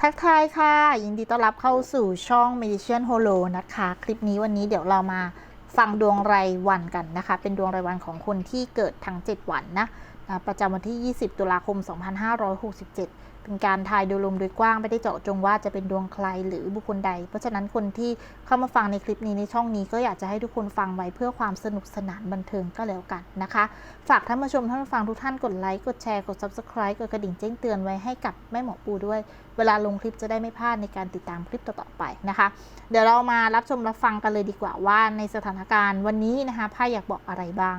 ทักทายค่ะ ยินดีต้อนรับเข้าสู่ช่อง Medician Holo นะคะ คลิปนี้วันนี้เดี๋ยวเรามาฟังดวงรายวันกันนะคะ เป็นดวงรายวันของคนที่เกิดทั้ง 7 วันนะนะประจำวันที่ 20 ตุลาคม 2567 เป็นการทายโดยรวมโดยกว้างไม่ได้เจาะจงว่าจะเป็นดวงใครหรือบุคคลใด เพราะฉะนั้นคนที่เข้ามาฟังในคลิปนี้ในช่องนี้ก็อยากจะให้ทุกคนฟังไว้เพื่อความสนุกสนานบันเทิงก็แล้วกันนะคะ ฝากท่านผู้ชมท่านผู้ฟังทุกท่านกดไลค์กดแชร์กด subscribe กดกระดิ่งแจ้งเตือนไว้ให้กับแม่หมอปูด้วย เวลาลงคลิปจะได้ไม่พลาดในการติดตามคลิปต่อๆไปนะคะ เดี๋ยวเรามารับชมรับฟังกันเลยดีกว่าว่าในสถานการณ์วันนี้นะคะไพ่อยากบอกอะไรบ้าง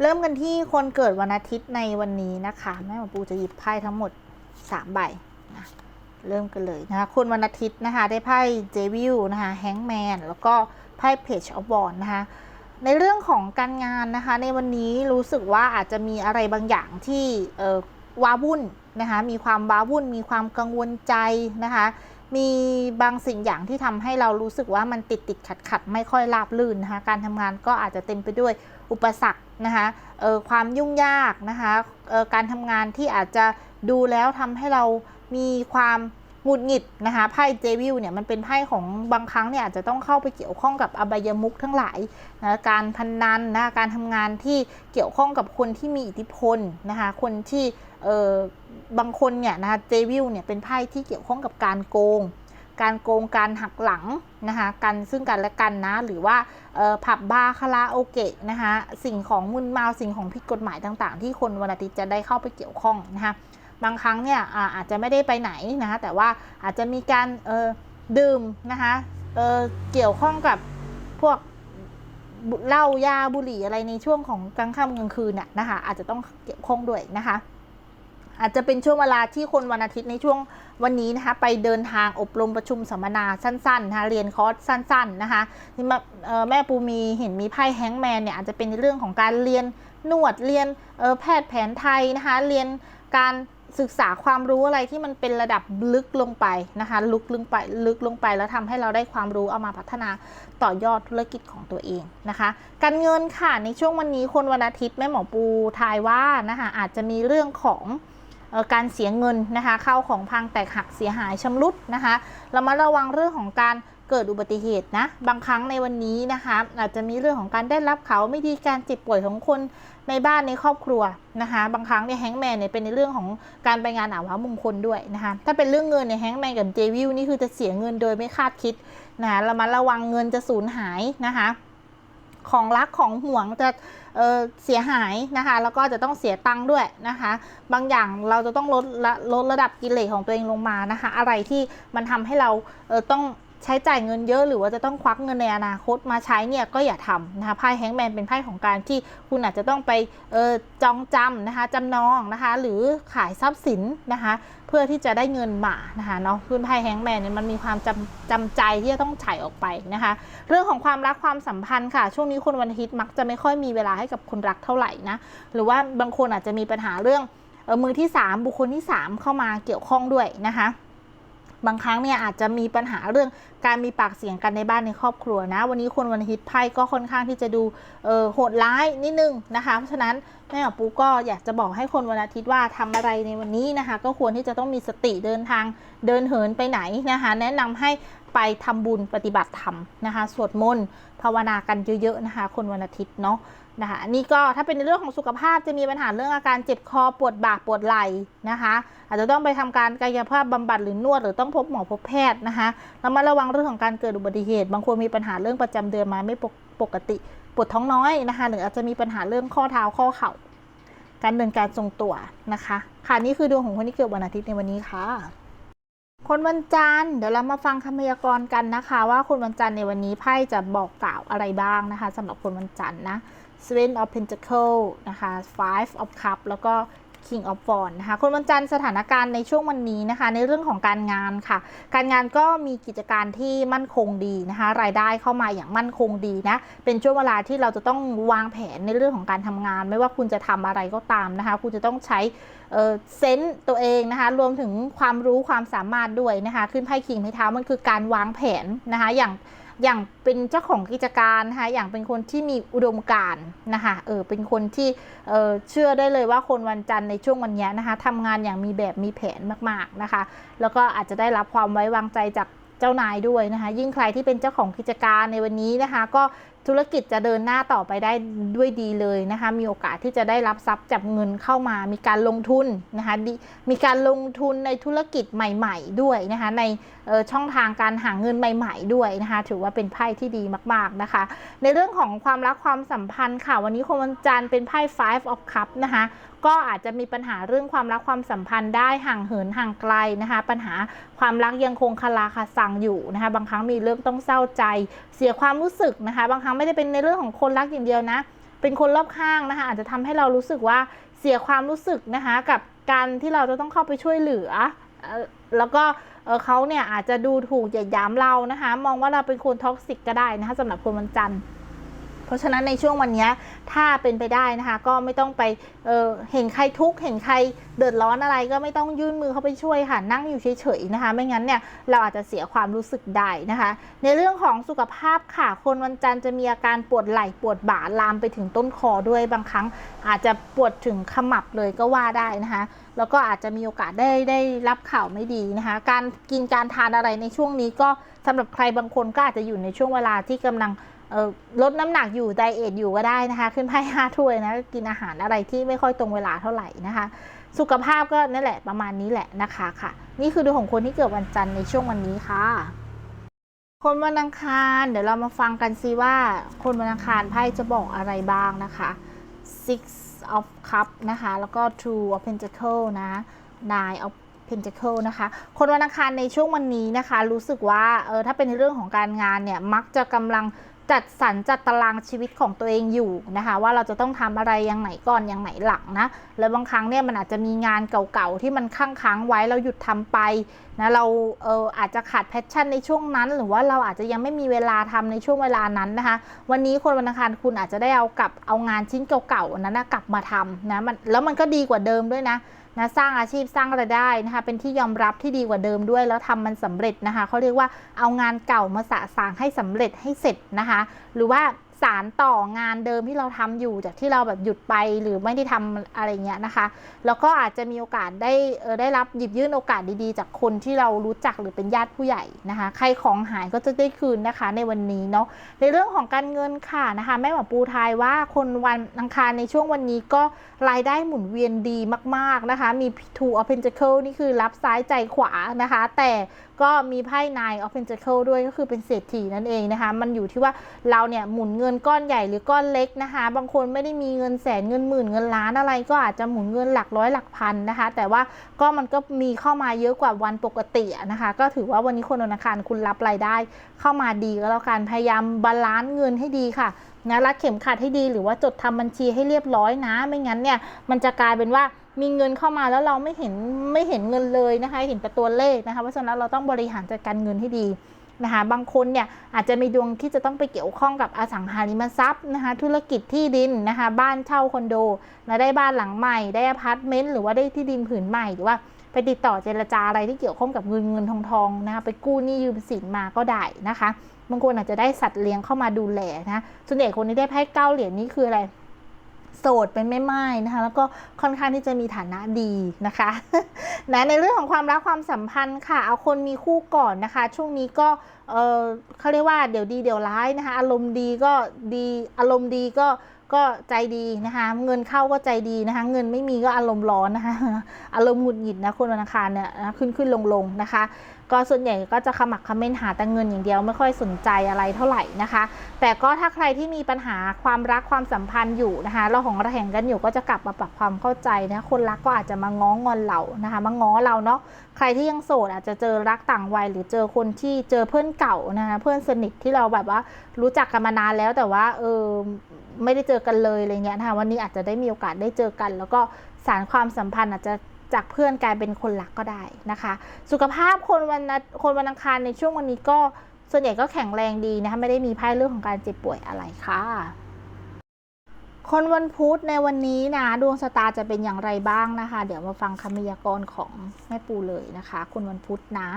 เริ่มกันที่คนเกิดวันอาทิตย์ในวันนี้นะคะ แม่หมอปูจะหยิบไพ่ทั้งหมด3ใบนะเริ่มกันเลยนะคะคนวันอาทิตย์นะคะ ได้ไพ่เจวิลนะคะแฮงแมนแล้วก็ไพ่เพจออฟบอลนะคะในเรื่องของการงานนะคะ ในวันนี้รู้สึกว่าอาจจะมีอะไรบางอย่างที่เอ่อว้าวุ่นนะคะมีความว้าวุ่น มีความกังวลใจนะคะ มีบางสิ่งอย่างที่ทำให้เรารู้สึกว่ามันติดติดขัดขัดไม่ค่อยราบรื่นนะคะการทำงานก็อาจจะเต็มไปด้วย อุปสรรคนะคะเออความยุ่งยากนะคะการทำงานที่อาจจะดูแล้วทำให้เรามีความหงุดหงิดนะคะไพ่เจวิลเนี่ยมันเป็นไพ่ของบางครั้งเนี่ยอาจจะต้องเข้าไปเกี่ยวข้องกับอบายมุขทั้งหลายนะการพนนันนะการทำงานที่เกี่ยวข้องกับคนที่มีอิทธิพลนะคะคนที่เออบางคนเนี่ยนะคะเจวิลเนี่ยเป็นไพ่ที่เกี่ยวข้องกับการโกง การโกงการหักหลังนะคะกันซึ่งกันและกันนะ หรือว่าผับบาร์คาราโอเกะนะคะสิ่งของมึนเมาสิ่งของผิดกฎหมายต่างๆ ที่คนวันอาทิตย์จะได้เข้าไปเกี่ยวข้องนะคะบางครั้งเนี่ยอาอาจจะไม่ได้ไปไหนนะคะแต่ว่าอาจจะมีการดื่มนะคะเเกี่ยวข้องกับพวกเหล้ายาบุหรี่อะไรในช่วงของกลางค่ำกลางคืนน่ะนะคะอาจจะต้องเกี่ยวข้องด้วยนะคะ อาจจะเป็นช่วงเวลาที่คนวันอาทิตย์ในช่วงวันนี้นะคะไปเดินทางอบรมประชุมสัมมนาสั้นๆนะคะเรียนคอร์สสั้น ๆนะคะที่มาแม่ปูมีเห็นมีไพ่แฮงแมนเนี่ยอาจจะเป็นเรื่องของการเรียนนวดเรียนแพทย์แผนไทยนะคะเรียนการศึกษาความรู้อะไรที่มันเป็นระดับลึกลงไปนะคะลึกลงไปลึกลงไปแล้วทำให้เราได้ความรู้เอามาพัฒนาต่อยอดธุรกิจของตัวเองนะคะ การเงินค่ะในช่วงวันนี้คนวันอาทิตย์แม่หมอปูทายว่านะคะอาจจะมีเรื่องของ การเสียเงินนะคะเข้าของพังแตกหักเสียหายชำรุดนะคะเรามาระวังเรื่องของการเกิดอุบัติเหตุนะ บางครั้งในวันนี้นะคะอาจจะมีเรื่องของการได้รับเขาไม่ดีการเจ็บป่วยของคนในบ้านในครอบครัวนะคะบางครั้งเนี่ยแฮงแมนเนี่ยเป็นในเรื่องของการไปงานอาว้ามงคลด้วยนะคะถ้าเป็นเรื่องเงินเนี่ยแฮงแมนกับเจวิลนี่คือจะเสียเงินโดยไม่คาดคิดนะคะเรามาระวังเงินจะสูญหายนะคะ ของรักของห่วงจะเเสียหายนะคะ แล้วก็จะต้องเสียตังค์ด้วยนะคะ บางอย่างเราจะต้องลดลลดระดับกิเลสของตัวเองลงมานะคะ อะไรที่มันทำให้เราเต้อง ใช้จ่ายเงินเยอะหรือว่าจะต้องควักเงินในอนาคตมาใช้เนี่ยก็อย่าทำนะคะไพ่แฮงแมนเป็นไพ่ของการที่คุณอาจจะต้องไปออจองจำนะคะจำนองนะคะ หรือขายทรัพย์สินนะคะเพื่อที่จะได้เงินมานะคะเนาะพื้นไพ่แฮงแมนเนี่ยมันมีความจำจำใจที่จะต้องจ่ายออกไปนะคะ เรื่องของความรักความสัมพันธ์ค่ะ ช่วงนี้คนวันอาทิตย์มักจะไม่ค่อยมีเวลาให้กับคนรักเท่าไหร่นะหรือว่าบางคนอาจจะมีปัญหาเรื่องออมือที่ 3 บุคคลที่ 3 เข้ามาเกี่ยวข้องด้วยนะคะ บางครั้งเนี่ยอาจจะมีปัญหาเรื่องการมีปากเสียงกันในบ้านในครอบครัวนะ วันนี้คนวันอาทิตย์ไพ่ก็ค่อนข้างที่จะดูโหดร้ายนิดนึงนะคะ เพราะฉะนั้นแม่หมอปูก็อยากจะบอกให้คนวันอาทิตย์ว่าทำอะไรในวันนี้นะคะ ก็ควรที่จะต้องมีสติเดินทางเดินเหินไปไหนนะคะ แนะนำให้ไปทำบุญปฏิบัติธรรมนะคะ สวดมนต์ภาวนากันเยอะๆนะคะ คนวันอาทิตย์เนาะ นะคะนี่ก็ถ้าเป็นในเรื่องของสุขภาพจะมีปัญหาเรื่องอาการเจ็บคอปวดบ่าปวดไหล่นะคะ อาจจะต้องไปทำการกายภาพบำบัดหรือนวดหรือต้องพบหมอพบแพทย์นะคะแล้วมาระวังเรื่องของการเกิดอุบัติเหตุ บางคนมีปัญหาเรื่องประจำเดือนมาไม่ปกติปวดท้องน้อยนะคะหรืออาจจะมีปัญหาเรื่องข้อเท้าข้อเข่าการเดินการทรงตัวนะคะ ค่ะนี่คือดวงของคนที่เกิดวันอาทิตย์ในวันนี้ค่ะ คนวันจันทร์เดี๋ยวเรามาฟังคำพยากรณ์กันนะคะ ว่าคนวันจันทร์ในวันนี้ไพ่จะบอกกล่าวอะไรบ้างนะคะสำหรับคนวันจันทร์นะ Seven of Pentacle นะคะ Five of Cup แล้วก็ King of w a n d นะคะคนวันจันทร์สถานการณ์ในช่วงวันนี้นะคะ ในเรื่องของการงานค่ะ การงานก็มีกิจการที่มั่นคงดีนะคะ รายได้เข้ามาอย่างมั่นคงดีนะ เป็นช่วงเวลาที่เราจะต้องวางแผนในเรื่องของการทำงาน ไม่ว่าคุณจะทำอะไรก็ตามนะคะ คุณจะต้องใช้เซนต์ตัวเองนะคะ รวมถึงความรู้ความสามารถด้วยนะคะ ขึ้นไพ่คิงไม้เท้ามันคือการวางแผนนะคะอย่าง อย่างเป็นเจ้าของกิจการนะคะอย่างเป็นคนที่มีอุดมการณ์นะคะเออเป็นคนที่เออเชื่อได้เลยว่าคนวันจันทร์ในช่วงวันนี้นะคะทำงานอย่างมีแบบมีแผนมากๆนะคะ แล้วก็อาจจะได้รับความไว้วางใจจากเจ้านายด้วยนะคะ ยิ่งใครที่เป็นเจ้าของกิจการในวันนี้นะคะ ก็ ธุรกิจจะเดินหน้าต่อไปได้ด้วยดีเลยนะคะ มีโอกาสที่จะได้รับทรัพย์จากเงินเข้ามา มีการลงทุนนะคะ มีการลงทุนในธุรกิจใหม่ ๆ ด้วยนะคะ ในช่องทางการหาเงินใหม่ ๆ ด้วยนะคะ ถือว่าเป็นไพ่ที่ดีมาก ๆนะคะ ในเรื่องของความรักความสัมพันธ์ค่ะ วันนี้คนวันจันทร์เป็นไพ่ five of cup นะคะก็อาจจะมีปัญหาเรื่องความรักความสัมพันธ์ได้ห่างเหินห่างไกลนะคะ ปัญหาความรักยังคงคาราคาซังอยู่นะคะ บางครั้งมีเรื่องต้องเศร้าใจ เสียความรู้สึกนะคะ บางครั้งไม่ได้เป็นในเรื่องของคนรักอย่างเดียวนะ เป็นคนรอบข้างนะคะ อาจจะทำให้เรารู้สึกว่าเสียความรู้สึกนะคะ กับการที่เราจะต้องเข้าไปช่วยเหลืออแล้วก็เอ่อเขาเนี่ยอาจจะดูถูกเหยียดหยามเรานะคะ มองว่าเราเป็นคนท็อกซิกก็ได้นะคะสำหรับคนวันจันทร์ เพราะฉะนั้นในช่วงวันนี้ถ้าเป็นไปได้นะคะก็ไม่ต้องไปเเห็นใครทุกข์เห็นใครเดือดร้อนอะไรก็ไม่ต้องยื่นมือเข้าไปช่วยค่ะนั่งอยู่เฉยๆนะคะ ไม่งั้นเนี่ยเราอาจจะเสียความรู้สึกได้นะคะ ในเรื่องของสุขภาพค่ะ คนวันจันทร์จะมีอาการปวดไหล่ปวดบ่าลามไปถึงต้นคอด้วยบางครั้ง อาจจะปวดถึงขมับเลยก็ว่าได้นะคะแล้วก็อาจจะมีโอกาสได้ได้รับข่าวไม่ดีนะคะ การกินการทานอะไรในช่วงนี้ก็สำหรับใครบางคนก็อาจจะอยู่ในช่วงเวลาที่กำลัง ลดน้ำหนักอยู่ไดเอทอยู่ก็ได้นะคะ ขึ้นไพ่ห้าถ้วยนะกินอาหารอะไรที่ไม่ค่อยตรงเวลาเท่าไหร่นะคะ สุขภาพก็นั่นแหละประมาณนี้แหละนะคะค่ะ นี่คือดวงของคนที่เกิดวันจันทร์ในช่วงวันนี้ค่ะ คนวันอังคารเดี๋ยวเรามาฟังกันซิว่า คนวันอังคารไพ่จะบอกอะไรบ้างนะคะ six of cup นะคะ แล้วก็ two of pentacle นะ nine of pentacle นะคะ คนวันอังคารในช่วงวันนี้นะคะ รู้สึกว่าเออถ้าเป็นในเรื่องของการงานเนี่ย มักจะกำลัง จัดสรรจัดตารางชีวิตของตัวเองอยู่นะคะ ว่าเราจะต้องทำอะไรอย่างไหนก่อนอย่างไหนหลังนะแล้วบางครั้งเนี่ยมันอาจจะมีงานเก่าๆที่มันค้างค้างๆไว้เราหยุดทำไปนะเราเอออาจจะขาดแพชชั่นในช่วงนั้น หรือว่าเราอาจจะยังไม่มีเวลาทำในช่วงเวลานั้นนะคะ วันนี้คนวันอังคารคุณอาจจะได้เอากลับเอางานชิ้นเก่าๆนั้นนะกลับมาทำนะมันแล้วมันก็ดีกว่าเดิมด้วยนะ นะสร้างอาชีพสร้างรายได้นะคะเป็นที่ยอมรับที่ดีกว่าเดิมด้วย แล้วทำมันสำเร็จนะคะเขาเรียกว่าเอางานเก่ามาสะสางให้สำเร็จให้เสร็จนะคะ หรือว่า สารต่องานเดิมที่เราทำอยู่จากที่เราแบบหยุดไปหรือไม่ได้ทำอะไรเงี้ยนะคะ แล้วก็อาจจะมีโอกาสได้เออได้รับหยิบยื่นโอกาสดีๆ จากคนที่เรารู้จักหรือเป็นญาติผู้ใหญ่นะคะ ใครของหายก็จะได้คืนนะคะในวันนี้เนาะในเรื่องของการเงินค่ะนะคะแม่หมอปูทายว่าคนวันอังคารในช่วงวันนี้ก็รายได้หมุนเวียนดีมากๆนะคะ มี two of pentacle นี่คือรับซ้ายใจขวานะคะ แต่ก็มีไพ่ nine of pentacle ด้วยก็คือเป็นเศรษฐีนั่นเองนะคะ มันอยู่ที่ว่าเราเนี่ยหมุนเงินินก้อนใหญ่หรือก้อนเล็กนะคะ บางคนไม่ได้มีเงินแสนเงินหมื่นเงินล้านอะไร ก็อาจจะหมุนเงินหลักร้อยหลักพันนะคะ แต่ว่าก็มันก็มีเข้ามาเยอะกว่าวันปกตินะคะ ก็ถือว่าวันนี้คนธนาคารคุณรับรายได้ เข้ามาดีก็แล้วกันพยายามบาลานซ์เงินให้ดีค่ะนะรัดเข็มขัดให้ดีหรือว่าจดทำบัญชีให้เรียบร้อยนะ ไม่งั้นเนี่ยมันจะกลายเป็นว่ามีเงินเข้ามาแล้วเราไม่เห็นไม่เห็นเงินเลยนะคะ เห็นแต่ตัวเลขนะคะ เพราะฉะนั้นเราต้องบริหารจัดการเงินให้ดี นะคะบางคนเนี่ยอาจจะมีดวงที่จะต้องไปเกี่ยวข้องกับอสังหาริมทรัพย์นะคะธุรกิจที่ดินนะคะบ้านเช่าคอนโดนะได้บ้านหลังใหม่ได้อพาร์ตเมนต์หรือว่าได้ที่ดินผืนใหม่หรือว่าไปติดต่อเจรจาอะไรที่เกี่ยวข้องกับเงินเงินทองทองนะคะไปกู้หนี้ยืมสินมาก็ได้นะคะบางคนอาจจะได้สัตว์เลี้ยงเข้ามาดูแลนะส่วนใหญ่คนที่ได้ไพ่เก้าเหรียญนี่คืออะไร โสดเป็นไม่ไม้นะคะ แล้วก็ค่อนข้างที่จะมีฐานะดีนะคะนะในเรื่องของความรักความสัมพันธ์ค่ะ เอาคนมีคู่ก่อนนะคะ ช่วงนี้ก็เออเขาเรียกว่าเดี๋ยวดีเดี๋ยวร้ายนะคะ อารมณ์ดีก็ดีอารมณ์ดีก็ ก็ใจดีนะคะ เงินเข้าก็ใจดีนะคะ เงินไม่มีก็อารมณ์ร้อนนะคะ อารมณ์หงุดหงิดนะคนวันอังคารเนี่ยขึ้นขึ้นลงลงนะคะ ก็ส่วนใหญ่ก็จะขมักขม้นหาแต่เงินอย่างเดียวไม่ค่อยสนใจอะไรเท่าไหร่นะคะ แต่ก็ถ้าใครที่มีปัญหาความรักความสัมพันธ์อยู่นะคะเราของระแหงกันอยู่ก็จะกลับมาปรับความเข้าใจนะคนรักก็อาจจะมาง้องอนเรานะคะมาง้อเราเนาะใครที่ยังโสดอาจจะเจอรักต่างวัยหรือเจอคนที่เจอเพื่อนเก่านะคะเพื่อนสนิทที่เราแบบว่ารู้จักกันมานานแล้วแต่ว่าเออ ไม่ได้เจอกันเลยอะไรเงี้ยนะคะวันนี้อาจจะได้มีโอกาสได้เจอกัน แล้วก็สารความสัมพันธ์อาจจะจากเพื่อนกลายเป็นคนรักก็ได้นะคะ สุขภาพคนวันนะคนวันอังคารในช่วงวันนี้ก็ส่วนใหญ่ก็แข็งแรงดีนะคะไม่ได้มีไพ่เรื่องของการเจ็บป่วยอะไรค่ะ คนวันพุธในวันนี้นะดวงชะตาจะเป็นอย่างไรบ้างนะคะ เดี๋ยวมาฟังคำพยากรณ์ของแม่ปูเลยนะคะ คนวันพุธนะ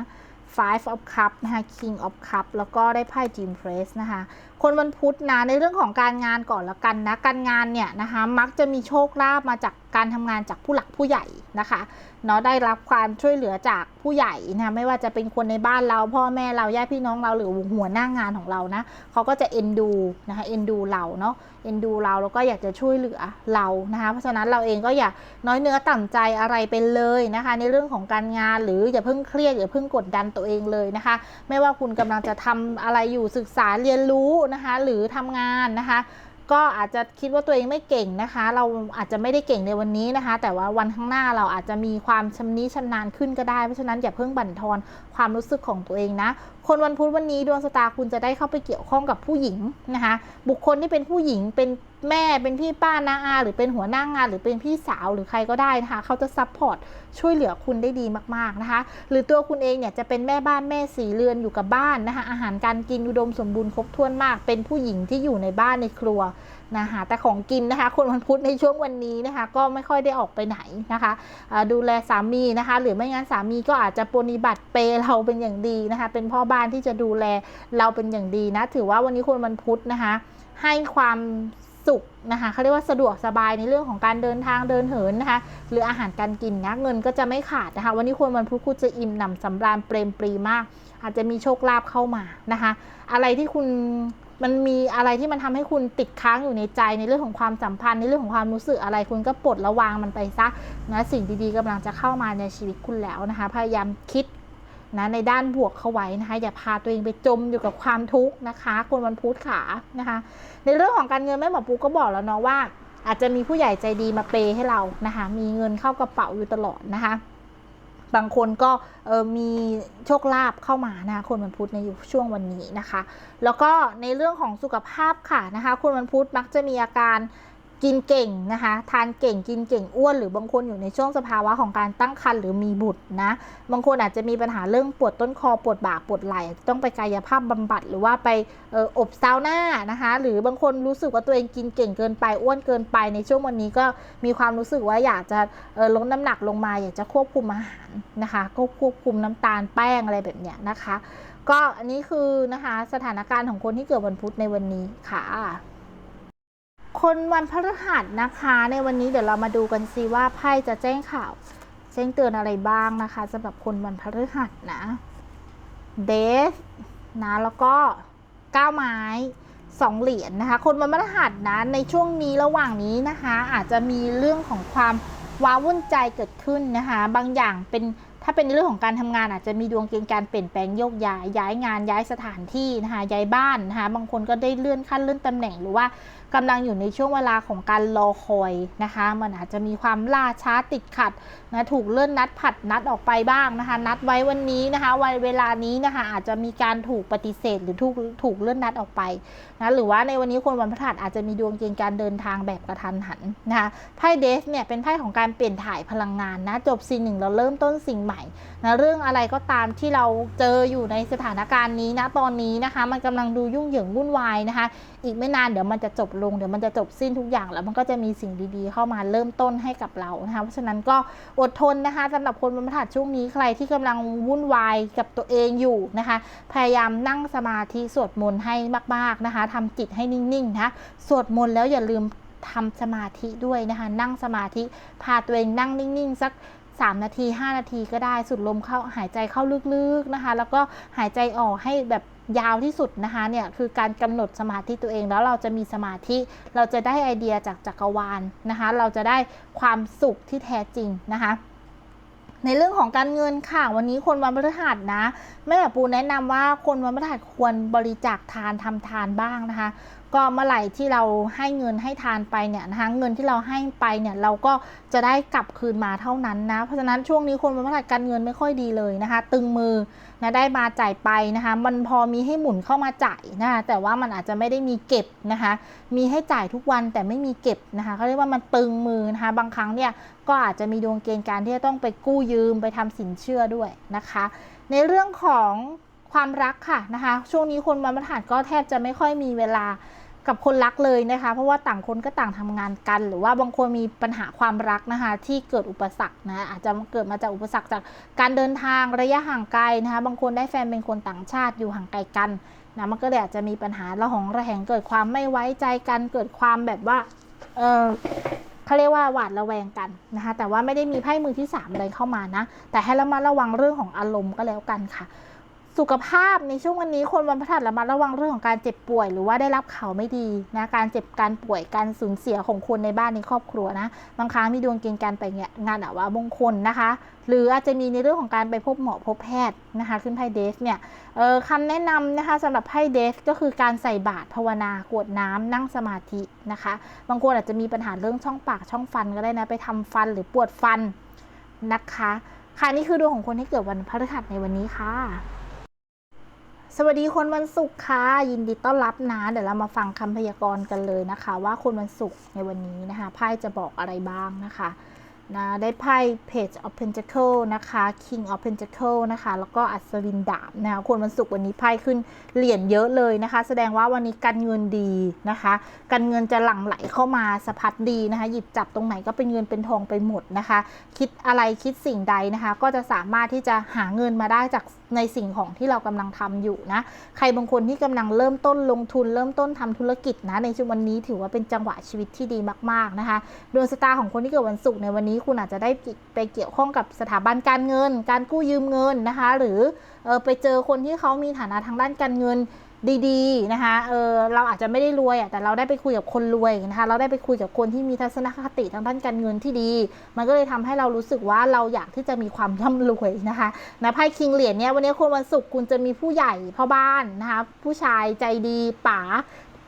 five of cup นะคะ king of cup แล้วก็ได้ไพ่ Gem press นะคะ คนวันพุธนะในเรื่องของการงานก่อนละกันนะการงานเนี่ยนะคะมักจะมีโชคลาภมาจากการทำงานจากผู้หลักผู้ใหญ่นะคะเนาะได้รับความช่วยเหลือจากผู้ใหญ่นะไม่ว่าจะเป็นคนในบ้านเราพ่อแม่เราญาติพี่น้องเราหรือหัวหน้างานของเรานะเขาก็จะเอ็นดูนะคะเอ็นดูเราเนาะเอ็นดูเราแล้วก็อยากจะช่วยเหลือเรานะคะเพราะฉะนั้นเราเองก็อย่าน้อยเนื้อต่ำใจอะไรไปเลยนะคะ ในเรื่องของการงานหรืออย่าเพิ่งเครียดอย่าเพิ่งกดดันตัวเองเลยนะคะ ไม่ว่าคุณกำลังจะทำอะไรอยู่ศึกษาเรียนรู้นะคะหรือทำงานนะคะ ก็อาจจะคิดว่าตัวเองไม่เก่งนะคะ เราอาจจะไม่ได้เก่งในวันนี้นะคะ แต่ว่าวันข้างหน้าเราอาจจะมีความชำนิชำนาญขึ้นก็ได้เพราะฉะนั้นอย่าเพิ่งบั่นทอนความรู้สึกของตัวเองนะ คนวันพุธวันนี้ดวงชะตาคุณจะได้เข้าไปเกี่ยวข้องกับผู้หญิงนะคะบุคคลที่เป็นผู้หญิงเป็นแม่เป็นพี่ป้านาอาหรือเป็นหัวหน้างงาน หรือเป็นพี่สาวหรือใครก็ได้นะคะเขาจะซัพพอร์ตช่วยเหลือคุณได้ดีมากๆนะคะหรือตัวคุณเองเนี่ยจะเป็นแม่บ้านแม่สีเรือนอยู่กับบ้านนะคะอาหารการกินอุดมสมบูรณ์ครบถ้วนมาก เป็นผู้หญิงที่อยู่ในบ้านในครัว นะคะแต่ของกินนะคะคนวันพุธในช่วงวันนี้นะคะ ก็ไม่ค่อยได้ออกไปไหนนะคะดูแลสามีนะคะ หรือไม่งั้นสามีก็อาจจะปฏิบัติเปเราเป็นอย่างดีนะคะ เป็นพ่อบ้านที่จะดูแลเราเป็นอย่างดีนะ ถือว่าวันนี้คนวันพุธนะคะ ให้ความสุขนะคะเขาเรียกว่าสะดวกสบายในเรื่องของการเดินทางเดินเหินนะคะ หรืออาหารการกินนะเงินก็จะไม่ขาดนะคะ วันนี้คนวันพุธคุณจะอิ่มหนำสำราญเปรมปรีมาก อาจจะมีโชคลาภเข้ามานะคะ อะไรที่คุณ มันมีอะไรที่มันทำให้คุณติดค้างอยู่ในใจในเรื่องของความสัมพันธ์ในเรื่องของความรู้สึกอะไรคุณก็ปลดระวางมันไปซะนะสิ่งดีๆกำลังจะเข้ามาในชีวิตคุณแล้วนะคะ พยายามคิดนะในด้านบวกเข้าไว้นะคะ อย่าพาตัวเองไปจมอยู่กับความทุกข์นะคะคนวันพุธขานะคะ ในเรื่องของการเงินแม่หมอปูก็บอกแล้วเนาะว่า อาจจะมีผู้ใหญ่ใจดีมาเปย์ให้เรานะคะ มีเงินเข้ากระเป๋าอยู่ตลอดนะคะ บางคนก็มีโชคลาภเข้ามานะคะคนวันพุธในอยู่ช่วงวันนี้นะคะ แล้วก็ในเรื่องของสุขภาพค่ะนะคะคนวันพุธมักจะมีอาการ กินเก่งนะคะ ทานเก่งกินเก่งอ้วนหรือบางคนอยู่ในช่วงสภาวะของการตั้งครรภ์หรือมีบุตรนะ บางคนอาจจะมีปัญหาเรื่องปวดต้นคอปวดบ่าปวดไหล่ต้องไปกายภาพบำบัด หรือว่าไปอออบซาวน่านะคะ หรือบางคนรู้สึกว่าตัวเองกินเก่งเกินไปอ้วนเกินไปในช่วงวันนี้ก็มีความรู้สึกว่าอยากจะลดน้ำหนักลงมา อยากจะควบคุมอาหารนะคะ ก็ควบคุมน้ำตาลแป้งอะไรแบบเนี้ยนะคะ ก็อันนี้คือนะคะสถานการณ์ของคนที่เกิดวันพุธในวันนี้ค่ะ คนวันพฤหัสนะคะ ในวันนี้เดี๋ยวเรามาดูกันซิว่าไพ่จะแจ้งข่าว แจ้งเตือนอะไรบ้างนะคะสำหรับคนวันพฤหัสนะเดฟนะแล้วก็ก้าวไม้สองเหรียญนะคะ คนวันพฤหัสนะในช่วงนี้ระหว่างนี้นะคะ อาจจะมีเรื่องของความว้าวุ่นใจเกิดขึ้นนะคะ บางอย่างเป็นถ้าเป็นเรื่องของการทำงานอาจจะมีดวงเกณฑ์การเปลี่ยนแปลงโยกย้ายย้ายงานย้ายสถานที่นะคะย้ายบ้านนะคะบางคนก็ได้เลื่อนขั้นเลื่อนตำแหน่งหรือว่า กำลังอยู่ในช่วงเวลาของการรอคอยนะคะ มันอาจจะมีความล่าช้าติดขัดนะถูกเลื่อนนัดผัดนัดออกไปบ้างนะคะ นัดไว้วันนี้นะคะวันเวลานี้นะคะอาจจะมีการถูกปฏิเสธ หรือถูกถูกเลื่อนนัดออกไปนะหรือว่าในวันนี้คนวันพฤหัสอาจจะมีดวงเกณฑ์การเดินทางแบบกระทันหันนะคะไพ่เดสเนี่ยเป็นไพ่ของการเปลี่ยนถ่ายพลังงานนะจบสิ่งหนึ่งเราเริ่มต้นสิ่งใหม่นะเรื่องอะไรก็ตามที่เราเจออยู่ในสถานการณ์นี้นะตอนนี้นะคะ มันกำลังดูยุ่งเหยิงวุ่นวายนะคะอีกไม่นานเดี๋ยวมันจะจบลงเดี๋ยวมันจะจบสิ้นทุกอย่าง แล้วมันก็จะมีสิ่งดีๆ เข้ามาเริ่มต้นให้กับเรานะคะเพราะฉะนั้นก็อดทนนะคะสำหรับคนวันพฤหัสช่วงนี้ใครที่กำลังวุ่นวายกับตัวเองอยู่นะคะ พยายามนั่งสมาธิสวดมนต์ให้มากๆนะคะทำจิตให้นิ่งๆนะะสวดมนต์แล้วอย่าลืมทำสมาธิด้วยนะคะ นั่งสมาธิพาตัวเองนั่งนิ่งๆสัก 3 นาที 5 นาทีก็ได้สุดลมเข้าหายใจเข้าลึกๆนะคะ แล้วก็หายใจออกให้แบบยาวที่สุดนะคะเนี่ยคือการกำหนดสมาธิตัวเองแล้วเราจะมีสมาธิเราจะได้ไอเดียจากจักรวาลนะคะ เราจะได้ความสุขที่แท้จริงนะคะในเรื่องของการเงินค่ะ วันนี้คนวันพฤหัสนะแม่แบบปูแนะนำว่าคนวันพฤหัสควรบริจาคทานทำทานบ้างนะคะ ก็เมื่อไหร่ที่เราให้เงินให้ทานไปเนี่ยนะคะเงินที่เราให้ไปเนี่ยเราก็จะได้กลับคืนมาเท่านั้นนะ เพราะฉะนั้นช่วงนี้คนวัพฤหัสการเงินไม่ค่อยดีเลยนะคะ ตึงมือนะได้มาจ่ายไปนะคะ มันพอมีให้หมุนเข้ามาจ่ายนะคะแต่ว่ามันอาจจะไม่ได้มีเก็บนะคะ มีให้จ่ายทุกวันแต่ไม่มีเก็บนะคะเขาเรียกว่ามันตึงมือนะคะ บางครั้งเนี่ยก็อาจจะมีดวงเกณฑ์การที่จะต้องไปกู้ยืมไปทำสินเชื่อด้วยนะคะ ในเรื่องของความรักค่ะนะคะ ช่วงนี้คนวันพฤหัสก็แทบจะไม่ค่อยมีเวลา กับคนรักเลยนะคะ เพราะว่าต่างคนก็ต่างทำงานกัน หรือว่าบางคนมีปัญหาความรักนะคะ ที่เกิดอุปสรรคนะอาจจะเกิดมาจากอุปสรรคจากการเดินทางระยะห่างไกลนะคะ บางคนได้แฟนเป็นคนต่างชาติอยู่ห่างไกลกันนะมันก็เลยอาจจะมีปัญหาระหองระแหงเกิดความไม่ไว้ใจกันเกิดความแบบว่าเออเขาเรียกว่าหวาดระแวงกันนะคะแต่ว่าไม่ได้มีไพ่มือที่สามอะไรเข้ามานะ แต่ให้เระมัดระวังเรื่องของอารมณ์ก็แล้วกันค่ะ สุขภาพในช่วงวันนี้คนวันพฤหัสระมัดระวังเรื่องของการเจ็บป่วย หรือว่าได้รับข่าวไม่ดีนะการเจ็บการป่วยการสูญเสียของคนในบ้านในครอบครัวนะบางครั้งมีดวงเกณฑ์การไปเนี่ยงานอาวามงคลนะคะ หรืออาจจะมีในเรื่องของการไปพบหมอพบแพทย์นะคะ ขึ้นไพ่เดฟเนี่ยเออคำแนะนำนะคะสำหรับไพ่เดฟก็คือการใส่บาตรภาวนากวดน้ำนั่งสมาธินะคะ บางคนอาจจะมีปัญหาเรื่องช่องปากช่องฟันก็ได้นะไปทำฟันหรือปวดฟันนะคะค่ะนี่คือดวงของคนที่เกิดวันพฤหัสในวันนี้ค่ะ สวัสดีคนวันศุกร์ค่ะ ยินดีต้อนรับนะ เดี๋ยวเรามาฟังคำพยากรณ์กันเลยนะคะ ว่าคนวันศุกร์ในวันนี้นะคะไพ่จะบอกอะไรบ้างนะคะนะได้ไพ่ Page of Pentacle นะคะ King of Pentacle นะคะ แล้วก็อัศวินดาบนะคะคนวันศุกร์วันนี้ไพ่ขึ้นเหรียญเยอะเลยนะคะ แสดงว่าวันนี้การเงินดีนะคะ การเงินจะหลั่งไหลเข้ามาสะพัดดีนะคะ หยิบจับตรงไหนก็เป็นเงินเป็นทองไปหมดนะคะ คิดอะไรคิดสิ่งใดนะคะ ก็จะสามารถที่จะหาเงินมาได้จาก ในสิ่งของที่เรากำลังทำอยู่นะ ใครบางคนที่กำลังเริ่มต้นลงทุนเริ่มต้นทำธุรกิจนะ ในช่วงวันนี้ถือว่าเป็นจังหวะชีวิตที่ดีมากๆนะคะดวงชะตาของคนที่เกิดวันศุกร์ในวันนี้คุณอาจจะได้ไปเกี่ยวข้องกับสถาบันการเงิน การกู้ยืมเงินนะคะ หรือออไปเจอคนที่เขามีฐานะทางด้านการเงิน ดีๆนะคะเออเราอาจจะไม่ได้รวยอะแต่เราได้ไปคุยกับคนรวยนะคะเราได้ไปคุยกับคนที่มีทัศนคติทางด้านการเงินที่ดี มันก็เลยทำให้เรารู้สึกว่าเราอยากที่จะมีความร่ำรวยนะคะนะไพ่คิงเหรียญเนี่ยวันนี้คนวันศุกร์คุณจะมีผู้ใหญ่พ่อบ้านนะคะผู้ชายใจดีป๋า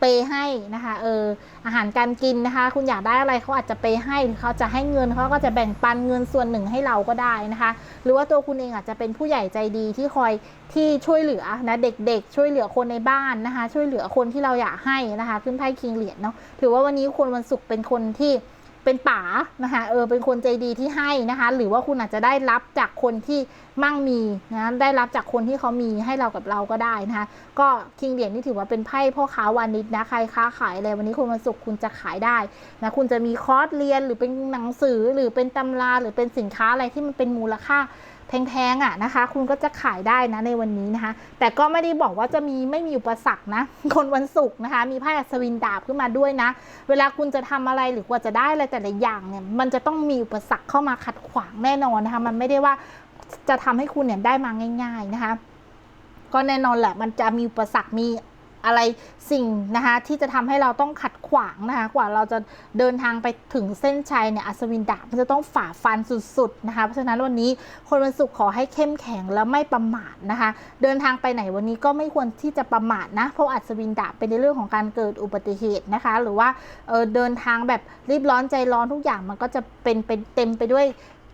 เปให้นะคะเอออาหารการกินนะคะ คุณอยากได้อะไรเขาอาจจะเปให้หรือเขาจะให้เงินเขาก็จะแบ่งปันเงินส่วนหนึ่งให้เราก็ได้นะคะ หรือว่าตัวคุณเองอาจจะเป็นผู้ใหญ่ใจดีที่คอยที่ช่วยเหลือนะเด็กๆ ช่วยเหลือคนในบ้านนะคะ ช่วยเหลือคนที่เราอยากให้นะคะ ขึ้นไพ่คิงเหรียญเนาะถือว่าวันนี้คนวันศุกร์เป็นคนที่ เป็นป๋านะคะเออเป็นคนใจดีที่ให้นะคะ หรือว่าคุณอาจจะได้รับจากคนที่มั่งมีนะได้รับจากคนที่เขามีให้เรากับเราก็ได้นะคะก็คิงเหรียญนี่ถือว่าเป็นไพ่พ่อค้าวานิชนะใครค้าขายอะไรวันนี้คนวันศุกร์คุณจะขายได้นะคุณจะมีคอร์สเรียนหรือเป็นหนังสือหรือเป็นตำราหรือเป็นสินค้าอะไรที่มันเป็นมูลค่า แพงๆอะนะคะ คุณก็จะขายได้นะในวันนี้นะคะ แต่ก็ไม่ได้บอกว่าจะมีไม่มีอุปสรรคนะ คนวันศุกร์นะคะ มีไพ่อัศวินดาบขึ้นมาด้วยนะ เวลาคุณจะทำอะไรหรือว่าจะได้อะไรแต่ละอย่างเนี่ยมันจะต้องมีอุปสรรคเข้ามาขัดขวางแน่นอนนะคะ มันไม่ได้ว่าจะทำให้คุณเนี่ยได้มาง่าย ๆนะคะ ก็แน่นอนแหละมันจะมีอุปสรรคมี อะไรสิ่งนะคะที่จะทำให้เราต้องขัดขวางนะคะกว่าเราจะเดินทางไปถึงเส้นชัยเนี่ยอัศวินดาบมันจะต้องฝ่าฟันสุดๆนะคะเพราะฉะนั้นวันนี้คนวันศุกร์ขอให้เข้มแข็งแล้วไม่ประมาทนะคะ เดินทางไปไหนวันนี้ก็ไม่ควรที่จะประมาทนะเพราะอัศวินดาบเป็นในเรื่องของการเกิดอุบัติเหตุนะคะ หรือว่าเออเดินทางแบบรีบร้อนใจร้อนทุกอย่างมันก็จะเป็นเป็นเต็มไปด้วย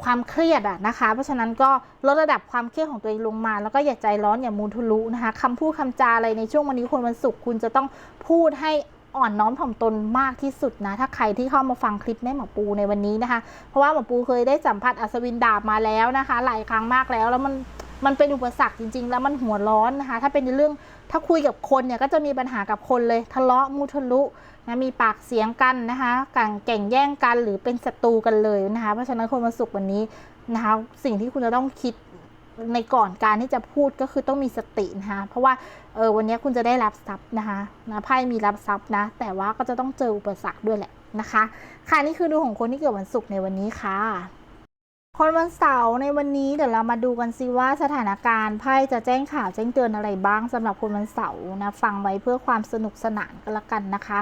ความเครียดอะนะคะ เพราะฉะนั้นก็ลดระดับความเครียดของตัวเองลงมา แล้วก็อย่าใจร้อนอย่ามูทุลุนะคะคำพูดคำจาอะไรในช่วงวันนี้คนวันศุกร์คุณจะต้องพูดให้อ่อนน้อมถ่อมตนมากที่สุดนะ ถ้าใครที่เข้ามาฟังคลิปแม่หมอปูในวันนี้นะคะ เพราะว่าหมอปูเคยได้สัมผัสอัศวินดาบมาแล้วนะคะ หลายครั้งมากแล้ว แล้วมันมันเป็นอุปสรรคจริง ๆ แล้วมันหัวร้อนนะคะ ถ้าเป็นในเรื่องถ้าคุยกับคนเนี่ยก็จะมีปัญหากับคนเลยทะเลาะมูทะลุ นะมีปากเสียงกันนะคะกันแก่งแย่งกันหรือเป็นศัตรูกันเลยนะคะเพราะฉะนั้นคนวันศุกร์วันนี้นะคะสิ่งที่คุณจะต้องคิดในก่อนการที่จะพูดก็คือต้องมีสตินะคะเพราะว่าเออวันนี้คุณจะได้รับทรัพย์นะคะนะไพ่มีรับทรัพย์นะ แต่ว่าก็จะต้องเจออุปสรรคด้วยแหละนะคะ ค่ะนี่คือดูของคนที่เกิดวันศุกร์ในวันนี้ค่ะ คนวันเสาร์ในวันนี้เดี๋ยวเรามาดูกันซิว่าสถานการณ์ไพ่จะแจ้งข่าวแจ้งเตือนอะไรบ้างสำหรับคนวันเสาร์นะฟังไว้เพื่อความสนุกสนานก็แล้วกันนะคะ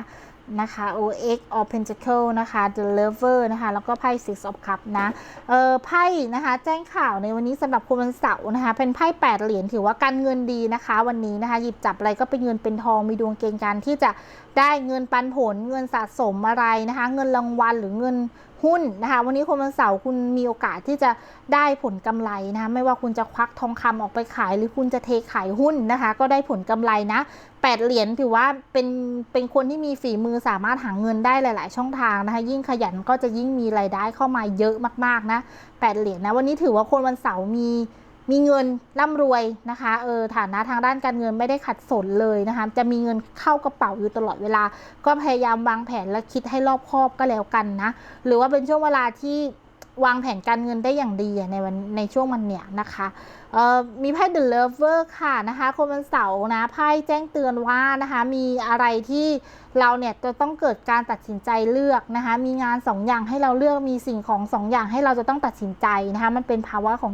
นะคะ OX of Pentacle นะคะ The Lover นะคะ แล้วก็ไพ่ Six of Cup นะ เออไพ่นะคะ แจ้งข่าวในวันนี้สำหรับคนวันเสาร์นะคะ เป็นไพ่แปดเหรียญถือว่าการเงินดีนะคะ วันนี้นะคะ หยิบจับอะไรก็เป็นเงินเป็นทอง มีดวงเกณฑ์การที่จะได้เงินปันผล เงินสะสมอะไรนะคะ เงินรางวัลหรือเงิน หุ้นนะคะวันนี้คนวันเสาร์คุณมีโอกาสที่จะได้ผลกำไรนะคะไม่ว่าคุณจะควักทองคำออกไปขาย หรือคุณจะเทขายหุ้นนะคะ ก็ได้ผลกำไรนะแปดเหรียญถือว่าเป็นเป็นคนที่มีฝีมือสามารถหาเงินได้หลาย ๆ ช่องทางนะคะ ยิ่งขยันก็จะยิ่งมีรายได้เข้ามาเยอะมาก ๆ นะแปดเหรียญนะวันนี้ถือว่าคนวันเสาร์มี มีเงินร่ำรวยนะคะเออฐานะทางด้านการเงินไม่ได้ขัดสนเลยนะคะ จะมีเงินเข้ากระเป๋าอยู่ตลอดเวลา ก็พยายามวางแผนและคิดให้รอบคอบก็แล้วกันนะ หรือว่าเป็นช่วงเวลาที่วางแผนการเงินได้อย่างดีในวันในช่วงวันเนี้ยนะคะเอ่อมีไพ่ The Lover ค่ะนะคะคนวันเสาร์นะไพ่แจ้งเตือนว่านะคะมีอะไรที่เราเนี่ยจะต้องเกิดการตัดสินใจเลือกนะคะมีงานสองอย่างให้เราเลือกมีสิ่งของสองอย่างให้เราจะต้องตัดสินใจนะคะมันเป็นภาวะของ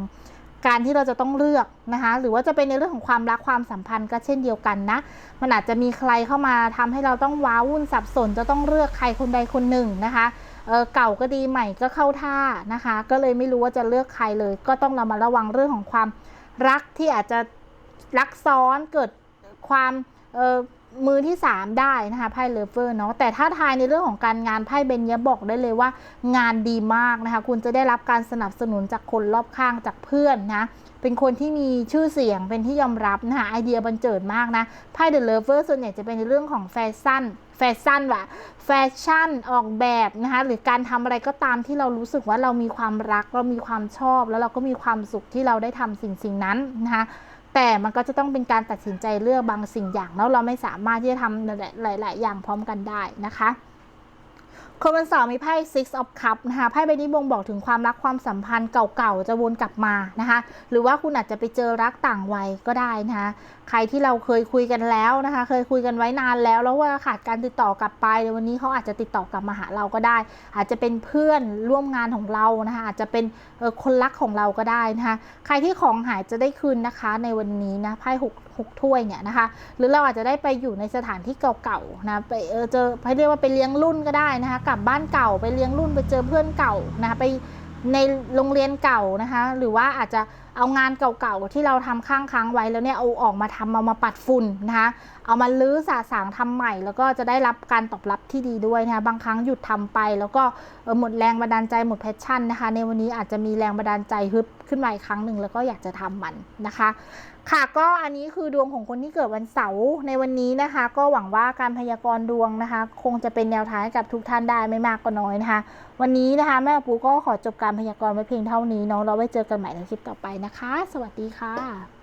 การที่เราจะต้องเลือกนะคะหรือว่าจะเป็นในเรื่องของความรักความสัมพันธ์ก็เช่นเดียวกันนะ มันอาจจะมีใครเข้ามาทำให้เราต้องว้าวุ่นสับสน จะต้องเลือกใครคนใดคนหนึ่งนะคะเออเก่าก็ดีใหม่ก็เข้าท่านะคะ ก็เลยไม่รู้ว่าจะเลือกใครเลย ก็ต้องเรามาระวังเรื่องของความรักที่อาจจะรักซ้อนเกิดความเออ มือที่ 3 ได้นะคะไพ่เลเวอร์เนาะแต่ถ้าทายในเรื่องของการงานไพ่เบนเนี้ยบอกได้เลยว่า งานดีมากนะคะคุณจะได้รับการสนับสนุนจากคนรอบข้างจากเพื่อนนะเป็นคนที่มีชื่อเสียงเป็นที่ยอมรับนะคะไอเดียบันเจิดมากนะไพ่เดอะเลเวอร์ส่วนใหญ่จะเป็นในเรื่องของแฟชั่นแฟชั่นว่ะแฟชั่นออกแบบนะคะหรือการทำอะไรก็ตามที่เรารู้สึกว่าเรามีความรักเรามีความชอบ แล้วเราก็มีความสุขที่เราได้ทำสิ่งสิ่งนั้นนะคะ แต่มันก็จะต้องเป็นการตัดสินใจเลือกบางสิ่งอย่างแล้วเราไม่สามารถที่จะทำหลาย ๆ อย่างพร้อมกันได้นะคะคนวันเสาร์มีไพ่ Six of Cups นะคะ ไพ่ใบนี้บ่งบอกถึงความรักความสัมพันธ์เก่าๆ จะวนกลับมานะคะ หรือว่าคุณอาจจะไปเจอรักต่างวัยก็ได้นะคะ ใครที่เราเคยคุยกันแล้วนะคะ เคยคุยกันไว้นานแล้ว แล้วว่าขาดการติดต่อกลับไปในวันนี้เขาอาจจะติดต่อกลับมาหาเราก็ได้ อาจจะเป็นเพื่อนร่วมงานของเรานะคะ อาจจะเป็นคนรักของเราก็ได้นะคะ ใครที่ของหายจะได้คืนนะคะในวันนี้นะไพ่หกหกถ้วยเนี่ยนะคะ หรือเราอาจจะได้ไปอยู่ในสถานที่เก่าๆนะไปเออเจอให้เรียกว่าไปเลี้ยงรุ่นก็ได้นะคะ กลับบ้านเก่าไปเลี้ยงรุ่นไปเจอเพื่อนเก่านะคะไป ในโรงเรียนเก่านะคะ หรือว่าอาจจะเอางานเก่าๆที่เราทำข้างค้างไว้แล้วเนี่ยเอาออกมาทำเอามาปัดฝุ่นนะคะ เอามาลื้อสาสางทำใหม่ แล้วก็จะได้รับการตอบรับที่ดีด้วยนะคะ บางครั้งหยุดทำไป แล้วก็หมดแรงบันดาลใจหมดแพชชั่นนะคะ ในวันนี้อาจจะมีแรงบันดาลใจฮึบขึ้นมาอีกครั้งหนึ่งแล้วก็อยากจะทำมันนะคะ ค่ะก็อันนี้คือดวงของคนที่เกิดวันเสาร์ในวันนี้นะคะ ก็หวังว่าการพยากรณ์ดวงนะคะ คงจะเป็นแนวทางให้กับทุกท่านได้ไม่มากก็น้อยนะคะ วันนี้นะคะแม่ปูก็ขอจบการพยากรณ์ไว้เพียงเท่านี้เนาะเราไว้เจอกันใหม่ในคลิปต่อไปนะคะ สวัสดีค่ะ